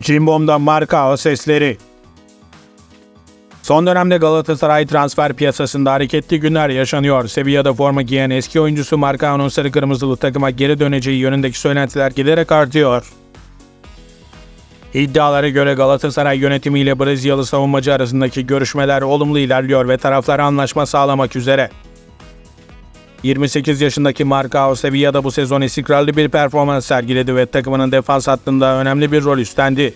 Cimbom'da marka sesleri. Son dönemde Galatasaray transfer piyasasında hareketli günler yaşanıyor. Sevilla'da forma giyen eski oyuncusu Marcao'nun sarı kırmızılı takıma geri döneceği yönündeki söylentiler giderek artıyor. İddialara göre Galatasaray yönetimiyle Brezilyalı savunmacı arasındaki görüşmeler olumlu ilerliyor ve taraflar anlaşma sağlamak üzere. 28 yaşındaki Marcao Sevilla'da bu sezon istikrarlı bir performans sergiledi ve takımının defans hattında önemli bir rol üstlendi.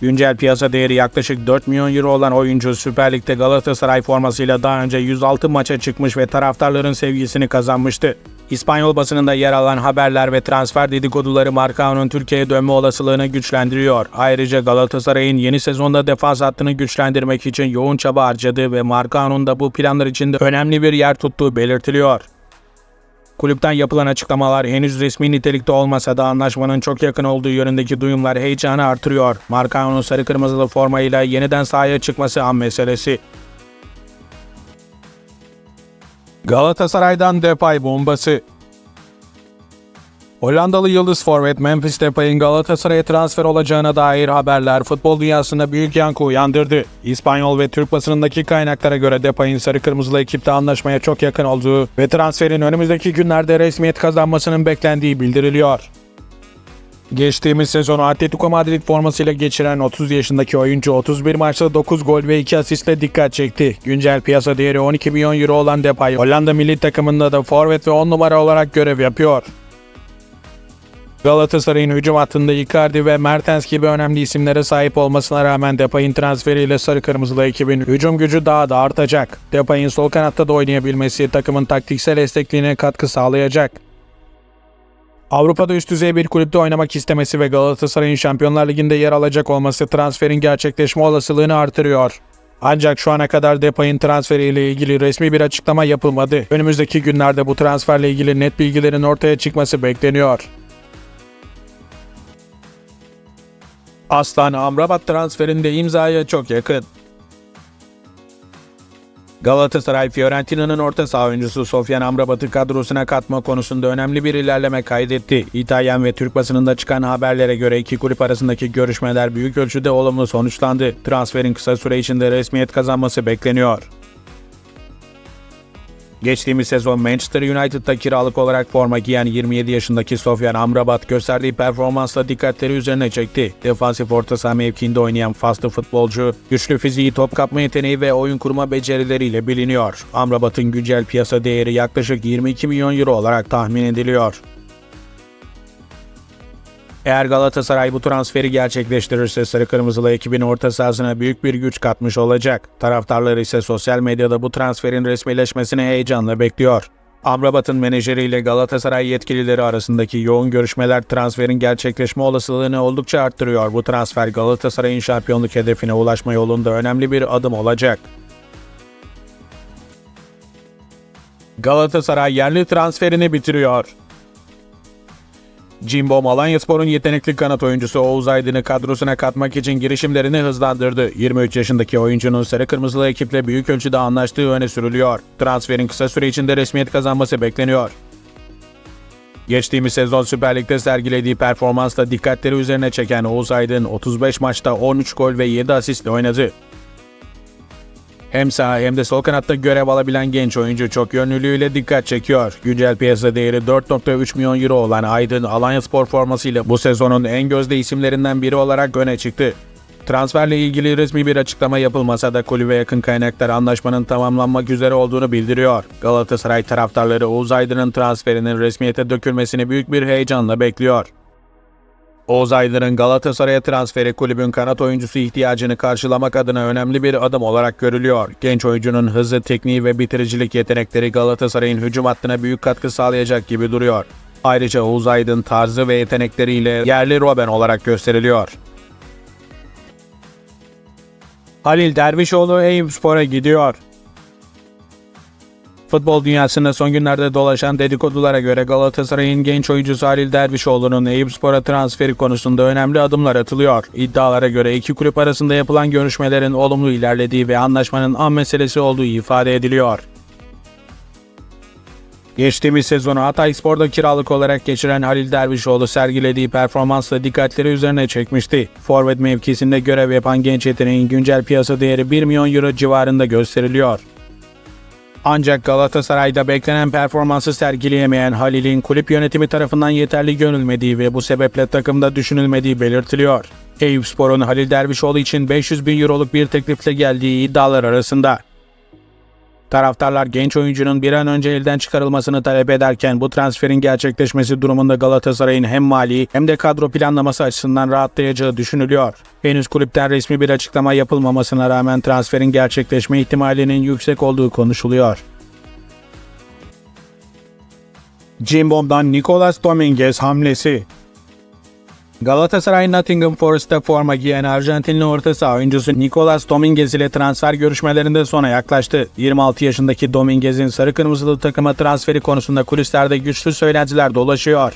Güncel piyasa değeri yaklaşık 4 milyon euro olan oyuncu Süper Lig'de Galatasaray formasıyla daha önce 106 maça çıkmış ve taraftarların sevgisini kazanmıştı. İspanyol basınında yer alan haberler ve transfer dedikoduları Marcao'nun Türkiye'ye dönme olasılığını güçlendiriyor. Ayrıca Galatasaray'ın yeni sezonda defans hattını güçlendirmek için yoğun çaba harcadığı ve Marcao'nun da bu planlar içinde önemli bir yer tuttuğu belirtiliyor. Kulüpten yapılan açıklamalar henüz resmi nitelikte olmasa da anlaşmanın çok yakın olduğu yönündeki duyumlar heyecanı artırıyor. Marcao'nun sarı kırmızılı formayla yeniden sahaya çıkması an meselesi. Galatasaray'dan Depay bombası. Hollandalı yıldız forvet Memphis Depay'ın Galatasaray'a transfer olacağına dair haberler futbol dünyasında büyük yankı uyandırdı. İspanyol ve Türk basınındaki kaynaklara göre Depay'ın sarı kırmızılı ekipte anlaşmaya çok yakın olduğu ve transferin önümüzdeki günlerde resmiyet kazanmasının beklendiği bildiriliyor. Geçtiğimiz sezonu Atletico Madrid formasıyla geçiren 30 yaşındaki oyuncu 31 maçta 9 gol ve 2 asistle dikkat çekti. Güncel piyasa değeri 12 milyon euro olan Depay, Hollanda milli takımında da forvet ve 10 numara olarak görev yapıyor. Galatasaray'ın hücum hattında Icardi ve Mertens gibi önemli isimlere sahip olmasına rağmen Depay'ın transferiyle sarı kırmızılı ekibin hücum gücü daha da artacak. Depay'ın sol kanatta da oynayabilmesi takımın taktiksel esnekliğine katkı sağlayacak. Avrupa'da üst düzey bir kulüpte oynamak istemesi ve Galatasaray'ın Şampiyonlar Ligi'nde yer alacak olması transferin gerçekleşme olasılığını artırıyor. Ancak şu ana kadar Depay'ın transferiyle ilgili resmi bir açıklama yapılmadı. Önümüzdeki günlerde bu transferle ilgili net bilgilerin ortaya çıkması bekleniyor. Aslan Amrabat transferinde imzaya çok yakın. Galatasaray Fiorentina'nın orta saha oyuncusu Sofyan Amrabat'ı kadrosuna katma konusunda önemli bir ilerleme kaydetti. İtalyan ve Türk basınında çıkan haberlere göre iki kulüp arasındaki görüşmeler büyük ölçüde olumlu sonuçlandı. Transferin kısa süre içinde resmiyet kazanması bekleniyor. Geçtiğimiz sezon Manchester United'da kiralık olarak forma giyen 27 yaşındaki Sofyan Amrabat gösterdiği performansla dikkatleri üzerine çekti. Defansif orta saha mevkiinde oynayan faslı futbolcu, güçlü fiziği, top kapma yeteneği ve oyun kurma becerileriyle biliniyor. Amrabat'ın güncel piyasa değeri yaklaşık 22 milyon euro olarak tahmin ediliyor. Eğer Galatasaray bu transferi gerçekleştirirse Sarı Kırmızılı ekibin orta sahasına büyük bir güç katmış olacak. Taraftarlar ise sosyal medyada bu transferin resmileşmesini heyecanla bekliyor. Amrabat'ın menajeriyle Galatasaray yetkilileri arasındaki yoğun görüşmeler transferin gerçekleşme olasılığını oldukça arttırıyor. Bu transfer Galatasaray'ın şampiyonluk hedefine ulaşma yolunda önemli bir adım olacak. Galatasaray yerli transferini bitiriyor. Jimbo Malanyaspor'un yetenekli kanat oyuncusu Oğuz Aydın'ı kadrosuna katmak için girişimlerini hızlandırdı. 23 yaşındaki oyuncunun sarı kırmızılı ekiple büyük ölçüde anlaştığı öne sürülüyor. Transferin kısa süre içinde resmiyet kazanması bekleniyor. Geçtiğimiz sezon Süper Lig'de sergilediği performansla dikkatleri üzerine çeken Oğuz Aydın 35 maçta 13 gol ve 7 asistle oynadı. Hem sağ hem de sol kanatta görev alabilen genç oyuncu çok yönlülüğüyle dikkat çekiyor. Güncel piyasa değeri 4.3 milyon euro olan Aydın Alanya Spor formasıyla bu sezonun en gözde isimlerinden biri olarak öne çıktı. Transferle ilgili resmi bir açıklama yapılmasa da kulübe yakın kaynaklar anlaşmanın tamamlanmak üzere olduğunu bildiriyor. Galatasaray taraftarları Oğuz Aydın'ın transferinin resmiyete dökülmesini büyük bir heyecanla bekliyor. Oğuz Aydın'ın Galatasaray'a transferi kulübün kanat oyuncusu ihtiyacını karşılamak adına önemli bir adım olarak görülüyor. Genç oyuncunun hızı, tekniği ve bitiricilik yetenekleri Galatasaray'ın hücum hattına büyük katkı sağlayacak gibi duruyor. Ayrıca Oğuz Aydın tarzı ve yetenekleriyle yerli Robben olarak gösteriliyor. Halil Dervişoğlu Eyüpspor'a gidiyor. Futbol dünyasında son günlerde dolaşan dedikodulara göre Galatasaray'ın genç oyuncusu Halil Dervişoğlu'nun Eyüpspor'a transferi konusunda önemli adımlar atılıyor. İddialara göre iki kulüp arasında yapılan görüşmelerin olumlu ilerlediği ve anlaşmanın an meselesi olduğu ifade ediliyor. Geçtiğimiz sezonu Hatay Spor'da kiralık olarak geçiren Halil Dervişoğlu sergilediği performansla dikkatleri üzerine çekmişti. Forvet mevkisinde görev yapan genç yeteneğin güncel piyasa değeri 1 milyon euro civarında gösteriliyor. Ancak Galatasaray'da beklenen performansı sergileyemeyen Halil'in kulüp yönetimi tarafından yeterli görülmediği ve bu sebeple takımda düşünülmediği belirtiliyor. Eyüpspor'un Halil Dervişoğlu için 500 bin euroluk bir teklifle geldiği iddialar arasında. Taraftarlar genç oyuncunun bir an önce elden çıkarılmasını talep ederken bu transferin gerçekleşmesi durumunda Galatasaray'ın hem mali hem de kadro planlaması açısından rahatlayacağı düşünülüyor. Henüz kulüpten resmi bir açıklama yapılmamasına rağmen transferin gerçekleşme ihtimalinin yüksek olduğu konuşuluyor. Cimbom'dan Nicolas Dominguez hamlesi Galatasaray Nottingham Forest'ta forma giyen Arjantinli orta saha oyuncusu Nicolas Dominguez ile transfer görüşmelerinde sona yaklaştı. 26 yaşındaki Dominguez'in sarı kırmızılı takıma transferi konusunda kulislerde güçlü söylentiler dolaşıyor.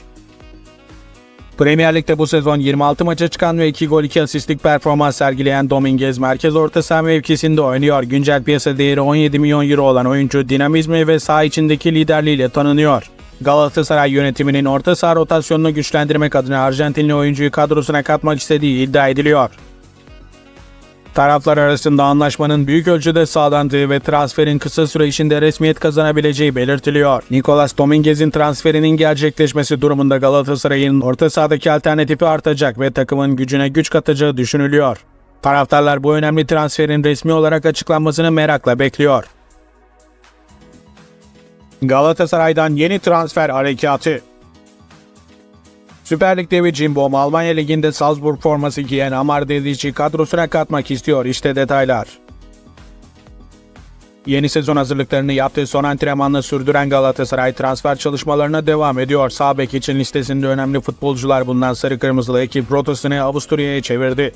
Premier Lig'de bu sezon 26 maça çıkan ve 2 gol 2 asistlik performans sergileyen Dominguez merkez orta saha mevkisinde oynuyor. Güncel piyasa değeri 17 milyon euro olan oyuncu dinamizmi ve saha içindeki liderliğiyle tanınıyor. Galatasaray yönetiminin orta saha rotasyonunu güçlendirmek adına Arjantinli oyuncuyu kadrosuna katmak istediği iddia ediliyor. Taraflar arasında anlaşmanın büyük ölçüde sağlandığı ve transferin kısa süre içinde resmiyet kazanabileceği belirtiliyor. Nicolas Dominguez'in transferinin gerçekleşmesi durumunda Galatasaray'ın orta sahadaki alternatifi artacak ve takımın gücüne güç katacağı düşünülüyor. Taraftarlar bu önemli transferin resmi olarak açıklanmasını merakla bekliyor. Galatasaray'dan yeni transfer harekatı. Süper Lig devi Cimbom Almanya Ligi'nde Salzburg forması giyen Amar Dedic'i kadrosuna katmak istiyor. İşte detaylar. Yeni sezon hazırlıklarını yaptığı son antrenmanla sürdüren Galatasaray transfer çalışmalarına devam ediyor. Sağ bek için listesinde önemli futbolcular bulunan sarı kırmızılı ekip rotasını Avusturya'ya çevirdi.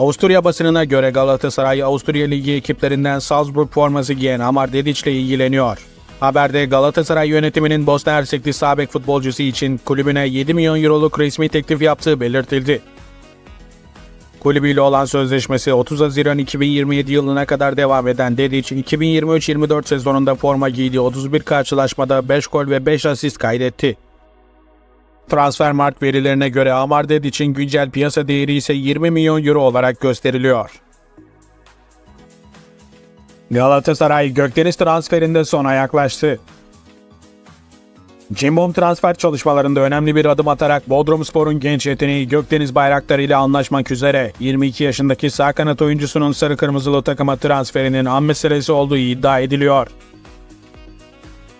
Avusturya basınına göre Galatasaray Avusturya Ligi ekiplerinden Salzburg forması giyen Amar Dedic ile ilgileniyor. Haberde Galatasaray yönetiminin Bosna Hersekli sağ bek futbolcusu için kulübüne 7 milyon euroluk resmi teklif yaptığı belirtildi. Kulübüyle olan sözleşmesi 30 Haziran 2027 yılına kadar devam eden Dedic, 2023-24 sezonunda forma giydiği 31 karşılaşmada 5 gol ve 5 asist kaydetti. Transfermarkt verilerine göre Amar Dedic'in güncel piyasa değeri ise 20 milyon euro olarak gösteriliyor. Galatasaray Gökdeniz transferinde sona yaklaştı. Cimbom transfer çalışmalarında önemli bir adım atarak Bodrumspor'un genç yeteneği Gökdeniz Bayraktarı ile anlaşmak üzere 22 yaşındaki sağ kanat oyuncusunun sarı kırmızılı takıma transferinin an meselesi olduğu iddia ediliyor.